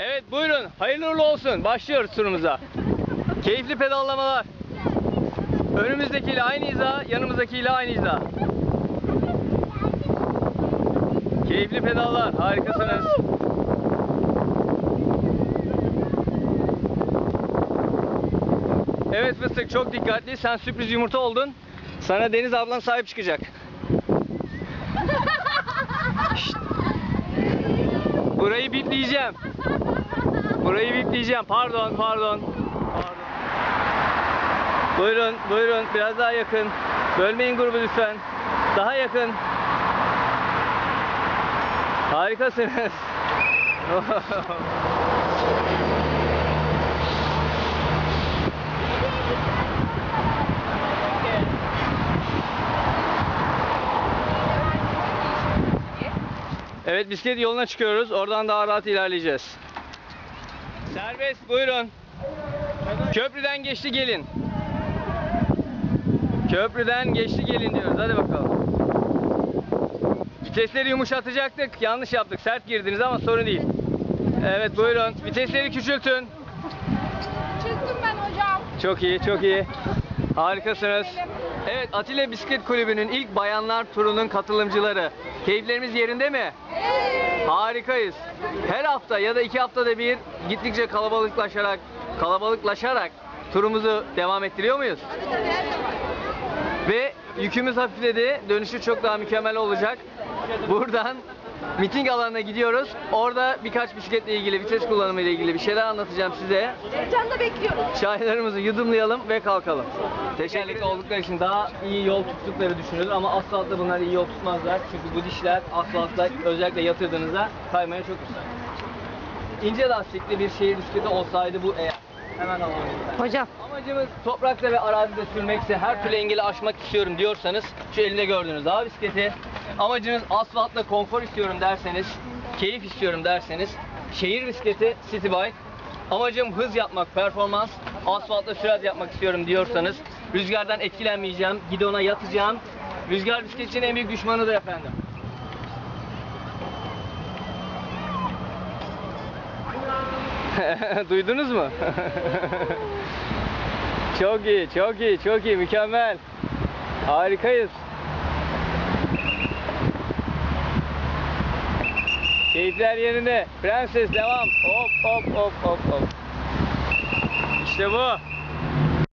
Evet buyurun. Hayırlı uğurlu olsun. Başlıyoruz turumuza. Keyifli pedallamalar. Önümüzdekiyle aynı hiza, yanımızdakiyle aynı hiza. Keyifli pedallar. Harikasınız. Evet fıstık çok dikkatli. Sen sürpriz yumurta oldun. Sana Deniz ablan sahip çıkacak. Şşt. Burayı bipleyeceğim. Burayı bipleyeceğim. Pardon, pardon. Pardon. Buyurun, buyurun. Biraz daha yakın. Bölmeyin grubu lütfen. Daha yakın. Harikasınız. Evet bisiklet yoluna çıkıyoruz. Oradan daha rahat ilerleyeceğiz. Serbest buyurun. Köprüden geçti gelin. Köprüden geçti gelin diyoruz. Hadi bakalım. Vitesleri yumuşatacaktık. Yanlış yaptık. Sert girdiniz ama sorun değil. Evet buyurun. Vitesleri küçültün. Çıktım ben hocam. Çok iyi, çok iyi. Harikasınız. Evet, Atilla Bisiklet Kulübü'nün ilk bayanlar turunun katılımcıları. Keyiflerimiz yerinde mi? Harikayız. Her hafta ya da iki haftada bir gittikçe kalabalıklaşarak kalabalıklaşarak turumuzu devam ettiriyor muyuz? Ve yükümüz hafifledi. Dönüşü çok daha mükemmel olacak. Buradan miting alanına gidiyoruz. Orada birkaç bisikletle ilgili, vites kullanımı ile ilgili bir şeyler anlatacağım size. Heyecanla bekliyoruz. Çaylarımızı yudumlayalım ve kalkalım. Teşekkürlü oldukları için daha iyi yol tuttukları düşünülür ama asfaltta bunlar iyi yol tutmazlar. Çünkü bu dişler asfaltta özellikle yatırdığınızda kaymaya çok müsait. İnce lastikli bir şehir bisikleti olsaydı bu eğer. Hemen alalım. Hocam. Amacımız toprakta ve arazide sürmekse her türlü engeli aşmak istiyorum diyorsanız şu elimde gördüğünüz dağ bisikleti. Amacınız asfaltta konfor istiyorum derseniz, keyif istiyorum derseniz şehir bisikleti city bike. Amacım hız yapmak, performans, asfaltta sürat yapmak istiyorum diyorsanız rüzgardan etkilenmeyeceğim, gidona yatacağım. Rüzgar bisikletçinin en büyük düşmanıdır efendim. Duydunuz mu? çok iyi, çok iyi, çok iyi, mükemmel. Harikayız. Keyifler yerinde. Prenses devam. Hop hop hop hop hop. İşte bu.